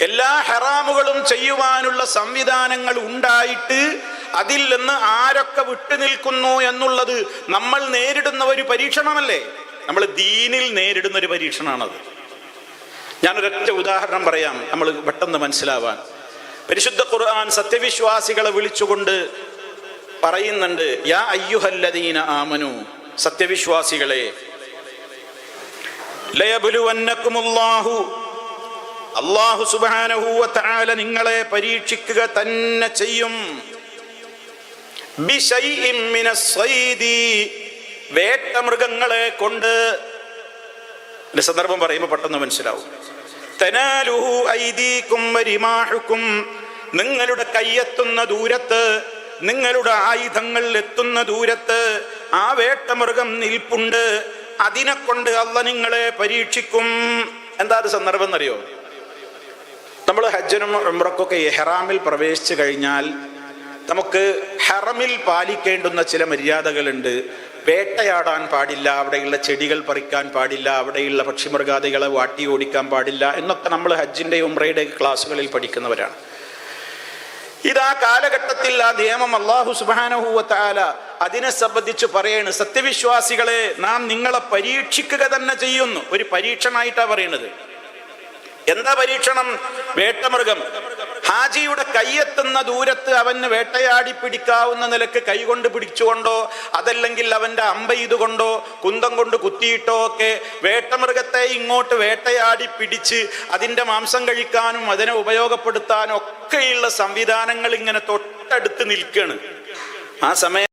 എല്ലാ ഹെറാമുകളും ചെയ്യുവാനുള്ള സംവിധാനങ്ങൾ ഉണ്ടായിട്ട് അതിൽ നിന്ന് ആരൊക്കെ വിട്ടുനിൽക്കുന്നു എന്നുള്ളത് നമ്മൾ നേരിടുന്ന ഒരു പരീക്ഷണമല്ലേ? നമ്മൾ ദീനിൽ നേരിടുന്ന ഒരു പരീക്ഷണമാണത്. ഞാനൊരൊറ്റ ഉദാഹരണം പറയാം നമ്മൾ പെട്ടെന്ന് മനസ്സിലാവാൻ. പരിശുദ്ധ ഖുർആൻ സത്യവിശ്വാസികളെ വിളിച്ചുകൊണ്ട് പറയുന്നുണ്ട് യാ അയ്യുഹല്ലദീന ആമനു സത്യവിശ്വാസികളെ ലയബുലുവന്നക്കുമുല്ലാഹു അള്ളാഹു തആല നിങ്ങളെ പരീക്ഷിക്കുക തന്നെ ചെയ്യും. സ്വൈദി വേട്ടമൃഗങ്ങളെ കൊണ്ട്. സന്ദർഭം പറയുമ്പോൾ പെട്ടെന്ന് മനസ്സിലാവും. തനാലുഹു ഐദീക്കും വരിമാഹുക്കും നിങ്ങളുടെ കയ്യെത്തുന്ന ദൂരത്ത് നിങ്ങളുടെ ആയുധങ്ങൾ എത്തുന്ന ദൂരത്ത് ആ വേട്ടമൃഗം നിൽപ്പുണ്ട്. അതിനെ കൊണ്ട് അല്ല നിങ്ങളെ പരീക്ഷിക്കും. എന്താ അത് സന്ദർഭം എന്നറിയോ? നമ്മൾ ഹജ്ജനും ഉംറക്കൊക്കെ എഹ്റാമിൽ പ്രവേശിച്ചു കഴിഞ്ഞാൽ നമുക്ക് ഹറമിൽ പാലിക്കേണ്ടുന്ന ചില മര്യാദകളുണ്ട്. വേട്ടയാടാൻ പാടില്ല അവിടെയുള്ള ചെടികൾ പറിക്കാൻ പാടില്ല അവിടെയുള്ള പക്ഷിമൃഗാദികളെ വാട്ടി ഓടിക്കാൻ പാടില്ല എന്നൊക്കെ നമ്മൾ ഹജ്ജിന്റെ ഉംറയുടെ ക്ലാസ്സുകളിൽ പഠിക്കുന്നവരാണ്. ഇതാ കാലഘട്ടത്തിൽ ആ നിയമം അള്ളാഹു സുബാനഹുവത്താല അതിനെ സംബന്ധിച്ച് പറയാണ് സത്യവിശ്വാസികളെ നാം നിങ്ങളെ പരീക്ഷിക്കുക തന്നെ ചെയ്യുന്നു. ഒരു പരീക്ഷണമായിട്ടാണ് പറയുന്നത് എന്താ പരീക്ഷണം? വേട്ടമൃഗം. ഹാജിയുടെ കൈയെത്തുന്ന ദൂരത്ത് അവന് വേട്ടയാടി പിടിക്കാവുന്ന നിലയ്ക്ക് കൈകൊണ്ട് പിടിച്ചുകൊണ്ടോ അതല്ലെങ്കിൽ അവന്റെ അമ്പെയ്തുകൊണ്ടോ കുന്തം കൊണ്ട് കുത്തിയിട്ടോ ഒക്കെ വേട്ടമൃഗത്തെ ഇങ്ങോട്ട് വേട്ടയാടി പിടിച്ച് അതിന്റെ മാംസം കഴിക്കാനും അതിനെ ഉപയോഗപ്പെടുത്താനും ഒക്കെയുള്ള സംവിധാനങ്ങൾ ഇങ്ങനെ തൊട്ടടുത്ത് നിൽക്കുകയാണ് ആ സമയം